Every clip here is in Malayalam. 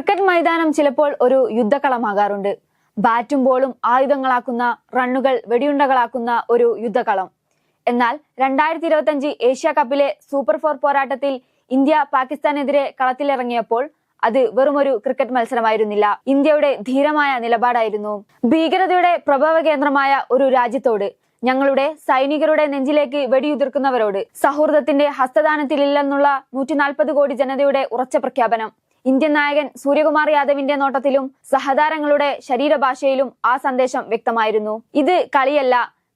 ക്രിക്കറ്റ് മൈതാനം ചിലപ്പോൾ ഒരു യുദ്ധകളമാകാറുണ്ട് ബാറ്റും ബോളും ആയുധങ്ങളാക്കുന്ന റണ്ണുകൾ വെടിയുണ്ടകളാക്കുന്ന ഒരു യുദ്ധകളം എന്നാൽ രണ്ടായിരത്തി ഇരുപത്തിയഞ്ച് ഏഷ്യ കപ്പിലെ സൂപ്പർ ഫോർ പോരാട്ടത്തിൽ ഇന്ത്യ പാകിസ്ഥാനെതിരെ കളത്തിലിറങ്ങിയപ്പോൾ അത് വെറുമൊരു ക്രിക്കറ്റ് മത്സരമായിരുന്നില്ല. ഇന്ത്യയുടെ ധീരമായ നിലപാടായിരുന്നു. ഭീകരതയുടെ പ്രഭവ കേന്ദ്രമായ ഒരു രാജ്യത്തോട് ഞങ്ങളുടെ സൈനികരുടെ നെഞ്ചിലേക്ക് വെടിയുതിർക്കുന്നവരോട് സൗഹൃദത്തിന്റെ ഹസ്തദാനത്തിലില്ലെന്നുള്ള നൂറ്റി നാൽപ്പത് കോടി ജനതയുടെ ഉറച്ച പ്രഖ്യാപനം. ഇന്ത്യൻ നായകൻ സൂര്യകുമാർ യാദവിന്റെ നോട്ടത്തിലും സഹതാരങ്ങളുടെ ശരീരഭാഷയിലും ആ സന്ദേശം വ്യക്തമായിരുന്നു. ഇത് കളിയല്ല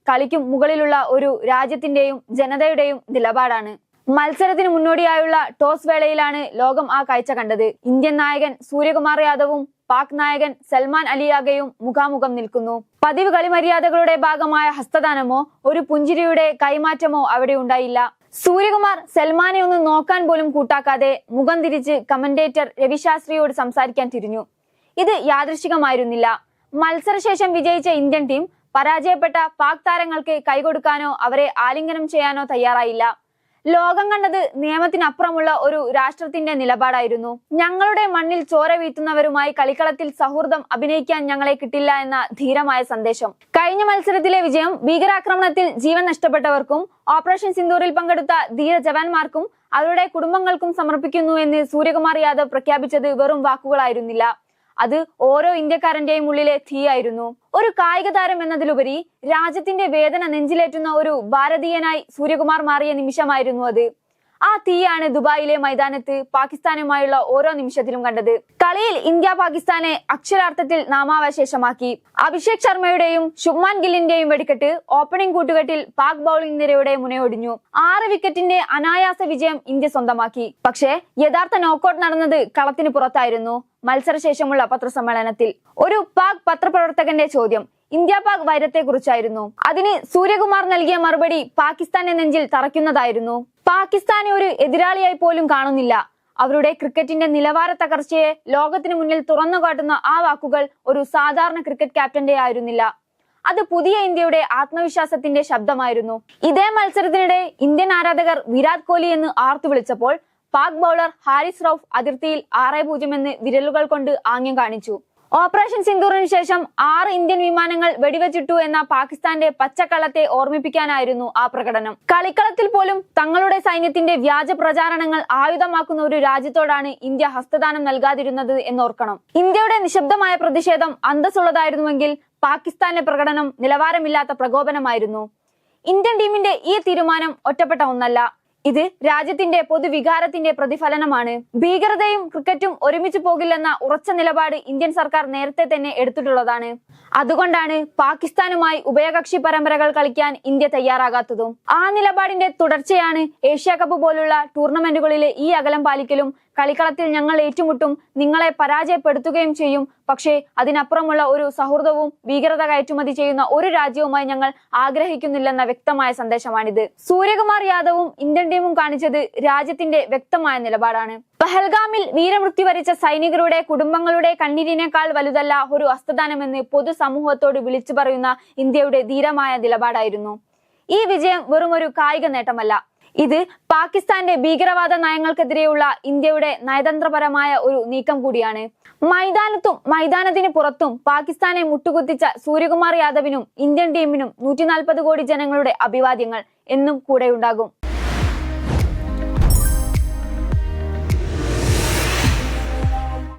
കളിക്കും മുകളിലുള്ള ഒരു രാജ്യത്തിന്റെയും ജനതയുടെയും നിലപാടാണ്. മത്സരത്തിന് മുന്നോടിയായുള്ള ടോസ് വേളയിലാണ് ലോകം ആ കാഴ്ച കണ്ടത്. ഇന്ത്യൻ നായകൻ സൂര്യകുമാർ യാദവും പാക് നായകൻ സൽമാൻ അലിയാഗയും മുഖാമുഖം നിൽക്കുന്നു. പതിവ് കളിമര്യാദകളുടെ ഭാഗമായ ഹസ്തദാനമോ ഒരു പുഞ്ചിരിയുടെ കൈമാറ്റമോ അവിടെ ഉണ്ടായില്ല. സൂര്യകുമാർ സൽമാനെ ഒന്ന് നോക്കാൻ പോലും കൂട്ടാക്കാതെ മുഖം തിരിച്ച് കമന്റേറ്റർ രവിശാസ്ത്രിയോട് സംസാരിക്കാൻ തിരിഞ്ഞു. ഇത് യാദൃശികമായിരുന്നില്ല. മത്സരശേഷം വിജയിച്ച ഇന്ത്യൻ ടീം പരാജയപ്പെട്ട പാക് താരങ്ങൾക്ക് കൈകൊടുക്കാനോ അവരെ ആലിംഗനം ചെയ്യാനോ തയ്യാറായില്ല. ലോകം കണ്ടത് നിയമത്തിനപ്പുറമുള്ള ഒരു രാഷ്ട്രത്തിന്റെ നിലപാടായിരുന്നു. ഞങ്ങളുടെ മണ്ണിൽ ചോര വീഴ്ത്തുന്നവരുമായി കളിക്കളത്തിൽ സൗഹൃദം അഭിനയിക്കാൻ ഞങ്ങളെ കിട്ടില്ല എന്ന ധീരമായ സന്ദേശം. കഴിഞ്ഞ മത്സരത്തിലെ വിജയം ഭീകരാക്രമണത്തിൽ ജീവൻ നഷ്ടപ്പെട്ടവർക്കും ഓപ്പറേഷൻ സിന്ദൂറിൽ പങ്കെടുത്ത ധീര ജവാന്മാർക്കും അവരുടെ കുടുംബങ്ങൾക്കും സമർപ്പിക്കുന്നു എന്ന് സൂര്യകുമാർ യാദവ് പ്രഖ്യാപിച്ചത് വെറും വാക്കുകളായിരുന്നില്ല. അത് ഓരോ ഇന്ത്യക്കാരന്റെയും ഉള്ളിലെ തീയായിരുന്നു ഒരു കായിക താരം എന്നതിലുപരി രാജ്യത്തിന്റെ വേദന നെഞ്ചിലേറ്റുന്ന ഒരു ഭാരതീയനായി സൂര്യകുമാർ മാറിയ നിമിഷമായിരുന്നു അത്. ആ തീയാണ് ദുബായിലെ മൈതാനത്ത് പാകിസ്ഥാനുമായുള്ള ഓരോ നിമിഷത്തിലും കണ്ടത്. കളിയിൽ ഇന്ത്യ പാകിസ്ഥാനെ അക്ഷരാർത്ഥത്തിൽ നാമാവശേഷമാക്കി. അഭിഷേക് ശർമ്മയുടെയും ശുഭ്മാൻ ഗില്ലിന്റെയും വെടിക്കെട്ട് ഓപ്പണിംഗ് കൂട്ടുകെട്ടിൽ പാക് ബൌളിംഗ് നിരയുടെ മുനയൊടിഞ്ഞു. ആറ് വിക്കറ്റിന്റെ അനായാസ വിജയം ഇന്ത്യ സ്വന്തമാക്കി. പക്ഷേ യഥാർത്ഥ നോക്കൌട്ട് നടന്നത് കളത്തിന് പുറത്തായിരുന്നു. മത്സരശേഷമുള്ള പത്രസമ്മേളനത്തിൽ. ഒരു പാക് പത്രപ്രവർത്തകന്റെ ചോദ്യം. ഇന്ത്യ പാക് വൈരത്തെ കുറിച്ചായിരുന്നു അതിന് സൂര്യകുമാർ നൽകിയ മറുപടി പാകിസ്ഥാന്റെ നെഞ്ചിൽ തറയ്ക്കുന്നതായിരുന്നു. പാകിസ്ഥാനെ ഒരു എതിരാളിയായി പോലും കാണുന്നില്ല. അവരുടെ ക്രിക്കറ്റിന്റെ നിലവാര തകർച്ചയെ ലോകത്തിന് മുന്നിൽ തുറന്നു കാട്ടുന്ന ആ വാക്കുകൾ ഒരു സാധാരണ ക്രിക്കറ്റ് ക്യാപ്റ്റന്റെ ആയിരുന്നില്ല. അത് പുതിയ ഇന്ത്യയുടെ ആത്മവിശ്വാസത്തിന്റെ ശബ്ദമായിരുന്നു. ഇതേ മത്സരത്തിനിടെ ഇന്ത്യൻ ആരാധകർ വിരാട് കോഹ്ലി എന്ന് ആർത്തു വിളിച്ചപ്പോൾ പാക് ബൗളർ ഹാരിസ് റൌഫ് അതിർത്തിയിൽ ആറ് പൂജ്യം എന്ന് വിരലുകൾ കൊണ്ട് ആംഗ്യം കാണിച്ചു. ഓപ്പറേഷൻ സിന്ദൂറിന് ശേഷം ആറ് ഇന്ത്യൻ വിമാനങ്ങൾ വെടിവെച്ചിട്ടു എന്ന പാകിസ്ഥാന്റെ പച്ചക്കള്ളത്തെ ഓർമ്മിപ്പിക്കാനായിരുന്നു ആ പ്രകടനം. കളിക്കളത്തിൽ പോലും തങ്ങളുടെ സൈന്യത്തിന്റെ വ്യാജ പ്രചാരണങ്ങൾ ആയുധമാക്കുന്ന ഒരു രാജ്യത്തോടാണ് ഇന്ത്യ ഹസ്തദാനം നൽകാതിരുന്നത് എന്നോർക്കണം. ഇന്ത്യയുടെ നിശബ്ദമായ പ്രതിഷേധം അന്തസ്സുള്ളതായിരുന്നുവെങ്കിൽ പാകിസ്ഥാന്റെ പ്രകടനം നിലവാരമില്ലാത്ത പ്രകോപനമായിരുന്നു. ഇന്ത്യൻ ടീമിന്റെ ഈ തീരുമാനം ഒറ്റപ്പെട്ട ഒന്നല്ല. ഇത് രാജ്യത്തിന്റെ പൊതുവികാരത്തിന്റെ പ്രതിഫലനമാണ്. ഭീകരതയും ക്രിക്കറ്റും ഒരുമിച്ച് പോകില്ലെന്ന ഉറച്ച നിലപാട് ഇന്ത്യൻ സർക്കാർ നേരത്തെ തന്നെ എടുത്തിട്ടുള്ളതാണ്. അതുകൊണ്ടാണ് പാകിസ്ഥാനുമായി ഉഭയകക്ഷി പരമ്പരകൾ കളിക്കാൻ ഇന്ത്യ തയ്യാറാകാത്തതും. ആ നിലപാടിന്റെ തുടർച്ചയാണ് ഏഷ്യ കപ്പ് പോലുള്ള ടൂർണമെന്റുകളിലെ ഈ അകലം പാലിക്കലും കളിക്കളത്തിൽ ഞങ്ങൾ ഏറ്റുമുട്ടും നിങ്ങളെ പരാജയപ്പെടുത്തുകയും ചെയ്യും. പക്ഷേ അതിനപ്പുറമുള്ള ഒരു സൗഹൃദവും ഭീകരത കയറ്റുമതി ചെയ്യുന്ന ഒരു രാജ്യവുമായി ഞങ്ങൾ ആഗ്രഹിക്കുന്നില്ലെന്ന വ്യക്തമായ സന്ദേശമാണിത്. സൂര്യകുമാർ യാദവും ഇന്ത്യൻ ടീമും കാണിച്ചത് രാജ്യത്തിന്റെ വ്യക്തമായ നിലപാടാണ്. പഹൽഗാമിൽ വീരമൃത്യു വരിച്ച സൈനികരുടെ കുടുംബങ്ങളുടെ കണ്ണീരിനേക്കാൾ വലുതല്ല ഒരു ഹസ്തദാനമെന്ന് പൊതുസമൂഹത്തോട് വിളിച്ചു പറയുന്ന ഇന്ത്യയുടെ ധീരമായ നിലപാടായിരുന്നു. ഈ വിജയം വെറും ഒരു കായിക നേട്ടമല്ല ഇത് പാകിസ്ഥാന്റെ ഭീകരവാദ നയങ്ങൾക്കെതിരെയുള്ള ഇന്ത്യയുടെ നയതന്ത്രപരമായ ഒരു നീക്കം കൂടിയാണ്. മൈതാനത്തും മൈതാനത്തിന് പുറത്തും പാകിസ്ഥാനെ മുട്ടുകുത്തിച്ച സൂര്യകുമാർ യാദവിനും ഇന്ത്യൻ ടീമിനും നൂറ്റി കോടി ജനങ്ങളുടെ അഭിവാദ്യങ്ങൾ എന്നും കൂടെയുണ്ടാകും.